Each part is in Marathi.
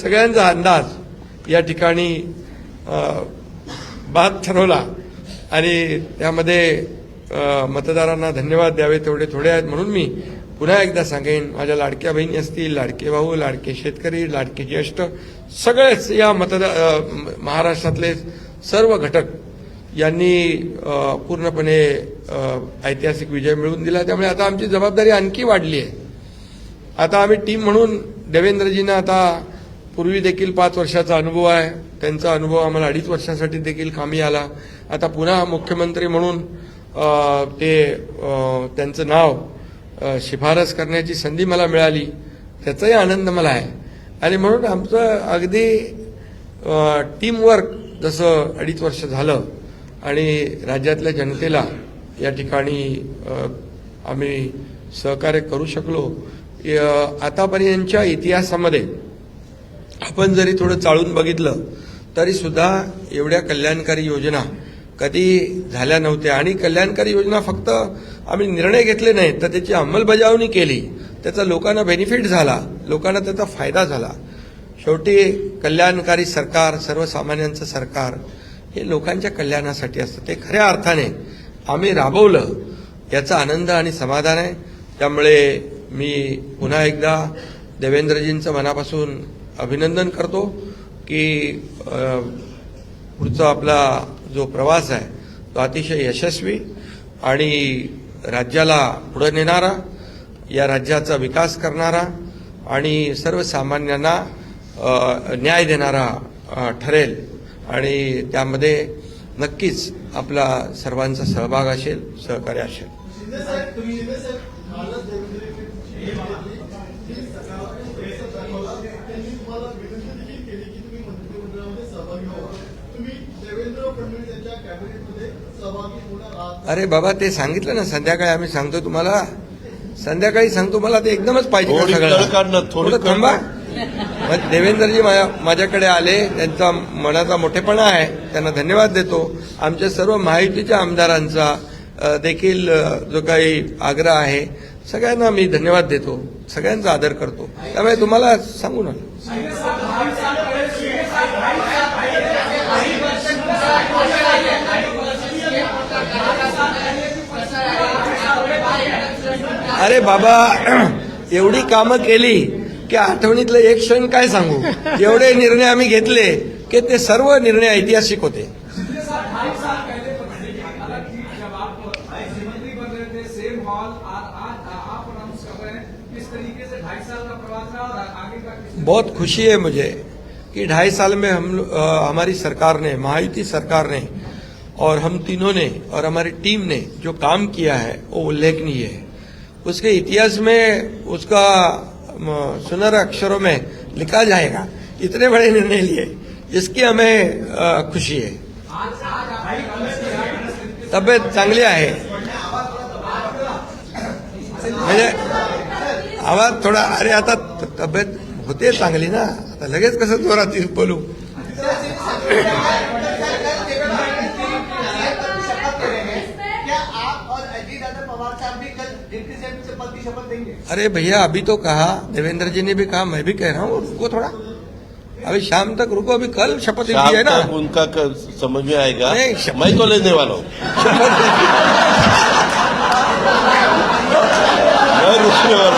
सगळ्यांचा अंदाज या ठिकाणी बाद ठरवला आणि त्यामध्ये मतदारांना धन्यवाद द्यावे तेवढे थोडे आहेत म्हणून मी पुन्हा एकदा सांगेन माझ्या लाडक्या बहिणी असतील लाडके भाऊ लाडके शेतकरी लाडके ज्येष्ठ सगळेच या मतदार महाराष्ट्रातले सर्व घटक यांनी पूर्णपणे ऐतिहासिक विजय मिळवून दिला. त्यामुळे आता आमची जबाबदारी आणखी वाढली आहे. आता आम्ही टीम म्हणून देवेंद्रजींना आता पूर्वी देखील पाच वर्षाचा अनुभव आहे. त्यांचा अनुभव आम्हाला अडीच वर्षासाठी देखील कामी आला. आता पुन्हा मुख्यमंत्री म्हणून ते त्यांचं नाव शिफारस करण्याची संधी मला मिळाली. त्याचाही आनंद मला आहे. आणि म्हणून आमचं अगदी टीमवर्क जसं अडीच वर्ष झालं आणि राज्यातल्या जनतेला या ठिकाणी आम्ही सहकार्य करू शकलो आतापर्यंतच्या इतिहासामध्ये आपण जरी थोडं चाळून बघितलं तरी सुद्धा एवढ्या कल्याणकारी योजना कधी झाल्या नव्हत्या. आणि कल्याणकारी योजना फक्त आम्ही निर्णय घेतले नाहीत तर त्याची अंमलबजावणी केली त्याचा लोकांना बेनिफिट झाला लोकांना त्याचा फायदा झाला. शेवटी कल्याणकारी सरकार सर्वसामान्यांचं सरकार हे लोकांच्या कल्याणासाठी असतं. ते खऱ्या अर्थाने आम्ही राबवलं याचा आनंद आणि समाधान आहे. त्यामुळे मी पुन्हा एकदा देवेंद्रजींचं मनापासून अभिनंदन करतो की पुढचा आपला जो प्रवास आहे तो अतिशय यशस्वी आणि राज्याला पुढे नेणारा या राज्याचा विकास करणारा आणि सर्वसामान्यांना न्याय देणारा ठरेल. आणि त्यामध्ये नक्कीच आपला सर्वांचा सहभाग असेल सहकार्य असेल शिंदे साहेब तुम्ही शिंदे साहेब कालच देवेंद्रजींची भेट घेतली. ती सकाळी दाखवला. त्यांनी तुम्हाला विनंती देखील केली की तुम्ही मंत्रिमंडळामध्ये सहभागी व्हावा अरे बाबा ते सांगितलं ना संध्याकाळी आम्ही सांगतो तुम्हाला. संध्याकाळी सांगतो मला ते एकदमच पाहिजे थोडी सगळं? थांबा. मग देवेंद्रजी माझ्या माझ्याकडे आले त्यांचा मनाचा मोठेपणा आहे त्यांना धन्यवाद देतो. आमच्या सर्व महायुतीच्या आमदारांचा देखील जो काही आग्रह आहे सगळ्यांना मी धन्यवाद देतो. सगळ्यांचा आदर करतो. त्यामुळे तुम्हाला सांगू ना अरे बाबा एवढी कामं केली की आठवणीतलं एक क्षण काय सांगू? एवढे निर्णय आम्ही घेतले की ते सर्व निर्णय ऐतिहासिक होते. बहुत खुशी है मुझे कि ढाई साल में हम अ, हमारी सरकार ने महायुति सरकार ने और हम तीनों ने और हमारी टीम ने जो काम किया है वो उल्लेखनीय है। उसके इतिहास में उसका सुनहरे अक्षरों में लिखा जाएगा इतने बड़े निर्णय लिए इसकी हमें अ, खुशी है। तब्येत चांगली आहे म्हणजे आवाज़ थोडा अरे आता तब्येत होते चांगली ना? आता लगेच कसं जोरात बोलू? अरे भैया अभी तो कहा देवेंद्र जी ने भी कहा मैं भी कह रहा हूँ रुको थोड़ा। अभी शाम तक रुको अभी कल शपथ ली है ना? उनका समझ में आएगा। नहीं, मैं तो लेने वाला हूँ। मैं रुकने वाला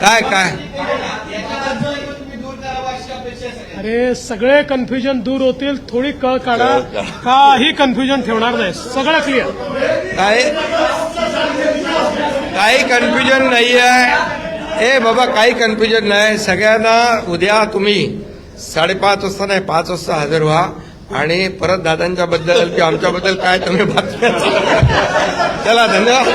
काय काय? अरे सगळे कन्फ्युजन दूर होतील. थोडी कळ काढा. काही कन्फ्युजन ठेवणार नाही. सगळं क्लिअर काय काही कन्फ्युजन नाही आहे ए बाबा काही कन्फ्युजन नाही. सगळ्यांना उद्या तुम्ही साडेपाच वाजता नाही पाच वाजता हजर व्हा. आणि परत दादांच्या बद्दल किंवा आमच्याबद्दल काय तुम्ही बातम्या चला धन्यवाद.